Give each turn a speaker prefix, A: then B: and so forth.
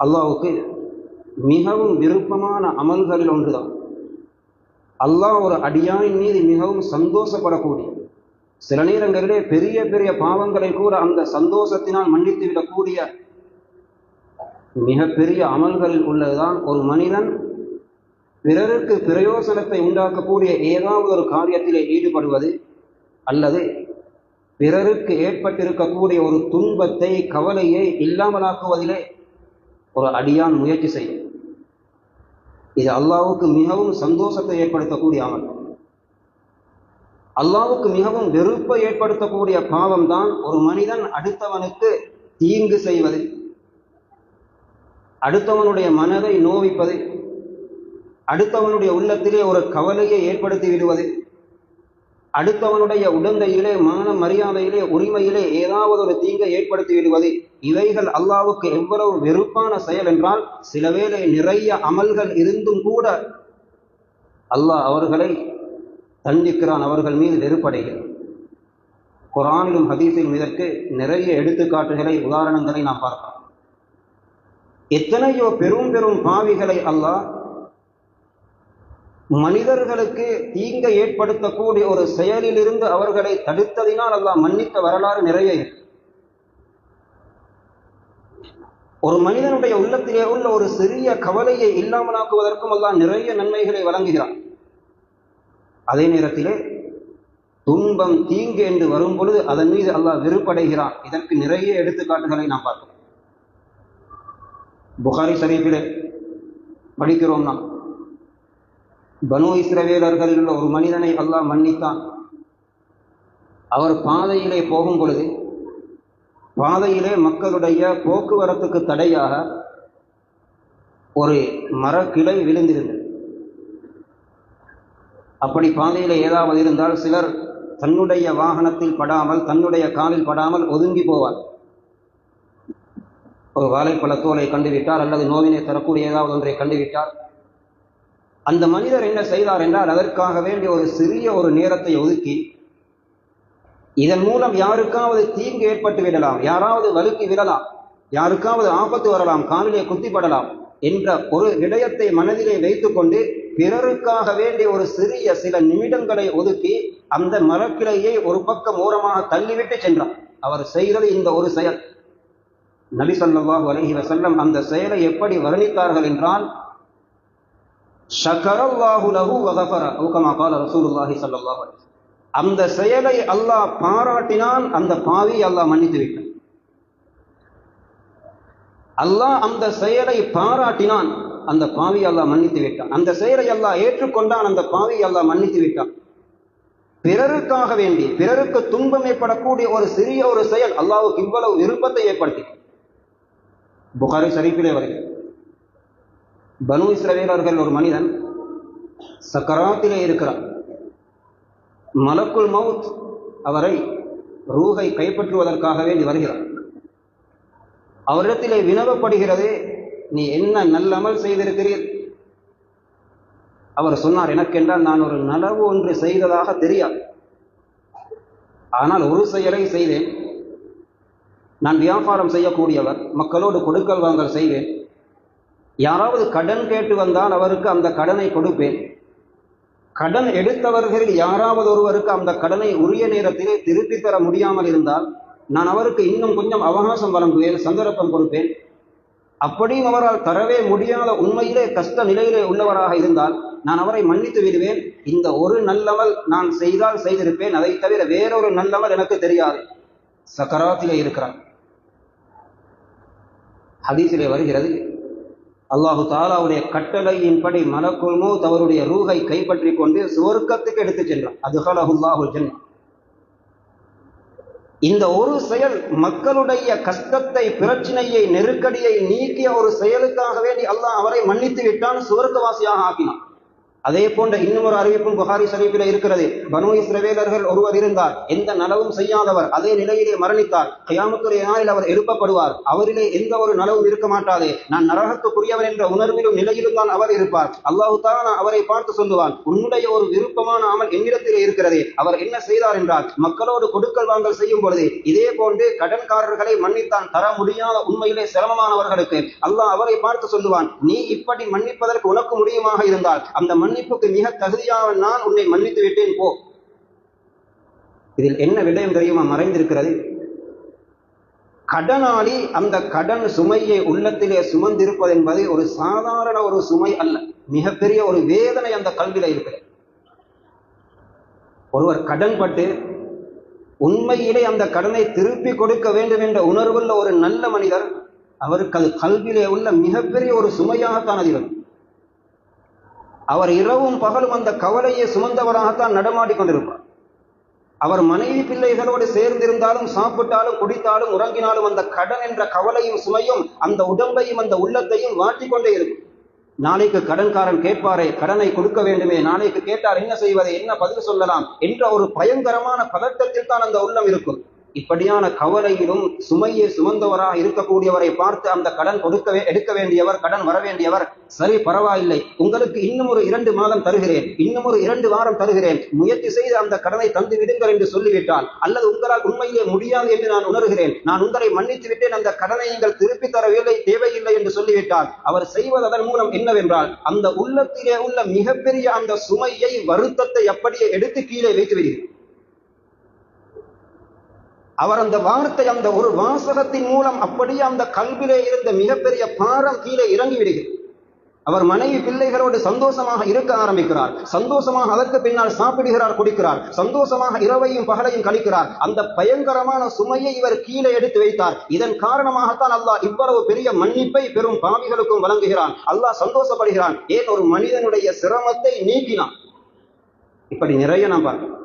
A: அல்லாவுக்கு மிகவும் விருப்பமான அமல்களில் ஒன்றுதான். அல்லாஹ் ஒரு அடியானின் மீது மிகவும் சந்தோஷப்படக்கூடிய சில நேரங்களிலே பெரிய பெரிய பாவங்களை கூட அந்த சந்தோஷத்தினால் மன்னித்து விடக்கூடிய மிகப்பெரிய அமல்களில் உள்ளதுதான் ஒரு மனிதன் பிறருக்கு பிரயோசனத்தை உண்டாக்கக்கூடிய ஏதாவது ஒரு காரியத்திலே ஈடுபடுவது அல்லது பிறருக்கு ஏற்பட்டிருக்கக்கூடிய ஒரு துன்பத்தை கவலையை இல்லாமலாக்குவதிலே ஒரு அடியான் முயற்சி செய்யும். இது அல்லாவுக்கு மிகவும் சந்தோஷத்தை ஏற்படுத்தக்கூடிய அமல். அல்லாவுக்கு மிகவும் வெறுப்பை ஏற்படுத்தக்கூடிய பாவம் தான் ஒரு மனிதன் அடுத்தவனுக்கு தீங்கு செய்வது அடுத்தவனுடைய மனதை நோவிப்பது அடுத்தவனுடைய உள்ளத்திலே ஒரு கவலையை ஏற்படுத்தி விடுவது அடுத்தவனுடைய உடந்தையிலே மான மரியாதையிலே உரிமையிலே ஏதாவது ஒரு தீங்கை ஏற்படுத்தி விடுவது இவைகள் அல்லாவுக்கு எவ்வளவு வெறுப்பான செயல் என்றால் சில வேளை நிறைய அமல்கள் இருந்தும் கூட அல்லாஹ் அவர்களை தண்டிக்கிறான் அவர்கள் மீது வெறுப்படைகிறான். குரானிலும் ஹதீஸிலும் இதற்கு நிறைய எடுத்துக்காட்டுகளை உதாரணங்களை நாம் பார்க்கலாம். எத்தனையோ பெரும் பெரும் பாவிகளை அல்லாஹ் மனிதர்களுக்கு தீங்கை ஏற்படுத்தக்கூடிய ஒரு செயலிலிருந்து அவர்களை தடுத்ததினால் அல்லாஹ் மன்னித்த வரலாறு நிறைய இருக்கு. ஒரு மனிதனுடைய உள்ளத்திலே உள்ள ஒரு சிறிய கவலையை இல்லாமலாக்குவதற்கும் அல்லாஹ் நிறைய நன்மைகளை வழங்குகிறான். அதே நேரத்திலே துன்பம் தீங்கு என்று வரும் பொழுது அதன் மீது அல்லாஹ் வெறுப்படைகிறான். இதற்கு நிறைய எடுத்துக்காட்டுகளை நாம் பார்க்கிறோம் புகாரி ஷரீஃபிலே படிக்கிறோம் நாம். பனு இஸ்ரவேலர்களில் உள்ள ஒரு மனிதனை அல்லாஹ் மன்னித்தான். அவர் பாதையிலே போகும் பொழுது பாதையிலே மக்களுடைய போக்குவரத்துக்கு தடையாக ஒரு மரக்கிளை விழுந்திருந்தது. அப்படி பாதையில் ஏதாவது இருந்தால் சிலர் தன்னுடைய வாகனத்தில் படாமல் தன்னுடைய காலில் படாமல் ஒதுங்கி போவார். ஒரு வாழைப்பழத்தோலை கண்டுவிட்டார் அல்லது நோவினை தரக்கூடிய ஏதாவது ஒன்றை கண்டுவிட்டார் அந்த மனிதர் என்ன செய்தார் என்றால் அதற்காக வேண்டிய ஒரு சிறிய ஒரு நேரத்தை ஒதுக்கி இதன் மூலம் யாருக்காவது தீங்கு ஏற்பட்டு விடலாம் யாராவது வலுக்கி விடலாம் யாருக்காவது ஆபத்து வரலாம் காலிலே குத்திப்படலாம் என்ற ஒரு விடயத்தை மனதிலே வைத்துக்கொண்டு பிறருக்காக வேண்டிய ஒரு சிறிய சில நிமிடங்களை ஒதுக்கி அந்த மரக்கிளையை ஒரு பக்கம் ஓரமாக தள்ளிவிட்டு சென்றார். அவர் செய்தது இந்த ஒரு செயல். நபி ஸல்லல்லாஹு அலைஹி வஸல்லம் அந்த செயலை எப்படி வர்ணித்தார்கள் என்றால் ஷக்கரல்லாஹு லஹு வகஃபர கமா கால ரசூலுல்லாஹி அந்த செயலை அல்லாஹ் பாராட்டினான் அந்த பாவி அல்லாஹ் மன்னித்து விட்டான். அல்லாஹ் அந்த செயலை பாராட்டினான் அந்த பாவி அல்லாஹ் மன்னித்து விட்டான். அந்த செயலை அல்லாஹ் ஏற்றுக்கொண்டான் அந்த பாவி அல்லாஹ் மன்னித்து விட்டான். பிறருக்காக வேண்டி பிறருக்கு துன்பம் ஏற்படக்கூடிய ஒரு சிறிய ஒரு செயல் அல்லாஹ்வுக்கு இவ்வளவு விருப்பத்தை ஏற்படுத்தி புகாரி சரிப்பிலே வருகிறது. பனு இஸ்ரவேலர்கள் ஒரு மனிதன் சக்கராத்திலே இருக்கிறார் மலக்குள் மவுத் அவரை ரூகை கைப்பற்றுவதற்காக வேண்டி வருகிறார் அவரிடத்திலே வினவப்படுகிறது நீ என்ன நல்லமல் செய்திருக்கிறீர்? அவர் சொன்னார் எனக்கென்றால் நான் ஒரு நலவு ஒன்று செய்ததாக தெரியாது. ஆனால் ஒரு செயலை செய்தேன். நான் வியாபாரம் செய்யக்கூடியவர் மக்களோடு கொடுக்கல் வாங்கல் செய்வேன். யாராவது கடன் கேட்டு வந்தால் அவருக்கு அந்த கடனை கொடுப்பேன். கடன் எடுத்தவர்களில் யாராவது ஒருவருக்கு அந்த கடனை உரிய நேரத்திலே திருப்பி தர முடியாமல் இருந்தால் நான் அவருக்கு இன்னும் கொஞ்சம் அவகாசம் வழங்குவேன் சந்தர்ப்பம் கொடுப்பேன். அப்படியும் அவரால் தரவே முடியாத உண்மையிலே கஷ்ட நிலையிலே உள்ளவராக இருந்தால் நான் அவரை மன்னித்து விடுவேன். இந்த ஒரு நல்லமல் நான் செய்தால் செய்திருப்பேன். அதை தவிர வேறொரு நல்லமல் எனக்கு தெரியாது. சக்கராத்திலே இருக்கிறான். ஹதீசிலே வருகிறது அல்லாஹு தாலாவுடைய கட்டளையின்படி மலக்குள்மோ தவருடைய ரூகை கைப்பற்றி கொண்டு சுவர்க்கத்துக்கு எடுத்துச் சென்றான். அதுஹலஹுல்லாஹுல் ஜன்னா. இந்த ஒரு செயல் மக்களுடைய கஷ்டத்தை பிரச்சனையை நெருக்கடியை நீக்கிய ஒரு செயலுக்காக வேண்டி அல்லாஹ் அவரை மன்னித்து விட்டான் சுவர்க்கவாசியாக ஆக்கினான். அதே போன்ற இன்னும் ஒரு அறிவிப்பும் புகாரி ஷரீஃபில் இருக்கிறது. பனு இஸ்ரவேலர்கள் ஒருவர் இருந்தார். எந்த நலவும் செய்யாதவர் அதே நிலையிலே மரணித்தார். கயாமத்துடைய நாளில் அவர் எழுப்பப்படுவார். அவரிலே எந்த ஒரு நலவும் இருக்க மாட்டாது. நான் நரகத்துக்குரியவர் என்ற உணர்விலும் நிலையிலும் தான் அவர் இருப்பார். அல்லாஹு தாலா அவரை பார்த்து சொல்லுவான் உன்னுடைய ஒரு விருப்பமான அமல் என்னிடத்திலே இருக்கிறது. அவர் என்ன செய்தார் என்றால் மக்களோடு கொடுக்கல் வாங்கல் செய்யும் பொழுது இதே போன்று கடன்காரர்களை மன்னித்தான் தர முடியாத உண்மையிலே சிரமமானவர்களுக்கு. அல்லாஹ் அவரை பார்த்து சொல்லுவான் நீ இப்படி மன்னிப்பதற்கு உனக்கு முடியுமாக இருந்தால் அந்த மன்னிப்புக்கு மிக தகுதியாக நான் உன்னை மன்னித்து விட்டேன் போ. இதில் என்ன விடயம் தெரியுமா? மறைந்திருக்கிறது. கடனாளி அந்த கடன் சுமையை உள்ளத்திலே சுமந்திருப்பது என்பது ஒரு சாதாரண ஒரு சுமை அல்ல. மிகப்பெரிய ஒரு வேதனை அந்த கல்வியில இருக்கிறது ஒருவர் கடன் பட்டு உண்மையிலே அந்த கடனை திருப்பி கொடுக்க வேண்டும் என்ற உணர்வுள்ள ஒரு நல்ல மனிதர் அவருக்கு அது கல்வியிலே உள்ள மிகப்பெரிய ஒரு சுமையாகத்தான் அது அவர் இரவும் பகலும் அந்த கவலையை சுமந்தவராகத்தான் நடமாடி கொண்டிருப்பார். அவர் மனைவி பிள்ளைகளோடு சேர்ந்திருந்தாலும் சாப்பிட்டாலும் குடித்தாலும் உறங்கினாலும் அந்த கடன் என்ற கவலையும் சுமையும் அந்த உடம்பையும் அந்த உள்ளத்தையும் மாற்றிக்கொண்டே இருக்கும். நாளைக்கு கடன்காரன் கேட்பாரே கடனை கொடுக்க வேண்டுமே நாளைக்கு கேட்டார் என்ன செய்வதை என்ன பதில் சொல்லலாம் என்ற ஒரு பயங்கரமான பதட்டத்தில் தான் அந்த உள்ளம் இருக்கும். இப்படியான கவலையிலும் சுமையை சுமந்தவராக இருக்கக்கூடியவரை பார்த்து அந்த கடன் கொடுக்க எடுக்க வேண்டியவர் கடன் வர வேண்டியவர் சரி பரவாயில்லை. உங்களுக்கு இன்னும் ஒரு இரண்டு மாதம் தருகிறேன். இன்னும் ஒரு இரண்டு வாரம் தருகிறேன். முயற்சி செய்து அந்த கடனை தந்து விடுங்கள் என்று சொல்லிவிட்டால் அல்லது உங்களால் உண்மையிலே முடியாது என்று நான் உணர்கிறேன். நான் உங்களை மன்னித்து விட்டேன். அந்த கடனை நீங்கள் திருப்பி தரவில்லை தேவையில்லை என்று சொல்லிவிட்டால் அவர் செய்வது அதன் மூலம் என்னவென்றால் அந்த உள்ளத்திலே உள்ள மிகப்பெரிய அந்த சுமையை வருத்தத்தை அப்படியே எடுத்து கீழே வைத்து விடுகிறார் அவர் அந்த வார்த்தை அந்த ஒரு வாசகத்தின் மூலம் அப்படியே அந்த கல்விலே இருந்த மிகப்பெரிய பாரம் கீழே இறங்கி விடுகிறது அவர் மனைவி பிள்ளைகளோடு சந்தோஷமாக இருக்க ஆரம்பிக்கிறார். சந்தோஷமாக அதற்கு பின்னால் சாப்பிடுகிறார் குடிக்கிறார். சந்தோஷமாக இரவையும் பகலையும் கழிக்கிறார். அந்த பயங்கரமான சுமையை இவர் கீழே எடுத்து வைத்தார். இதன் காரணமாகத்தான் அல்லாஹ் இவ்வளவு பெரிய மன்னிப்பை பெரும் பாவிகளுக்கும் வழங்குகிறான். அல்லாஹ் சந்தோஷப்படுகிறான். ஏன்? ஒரு மனிதனுடைய சிரமத்தை நீக்கினான். இப்படி நிறைய நாம் பார்க்கிறோம்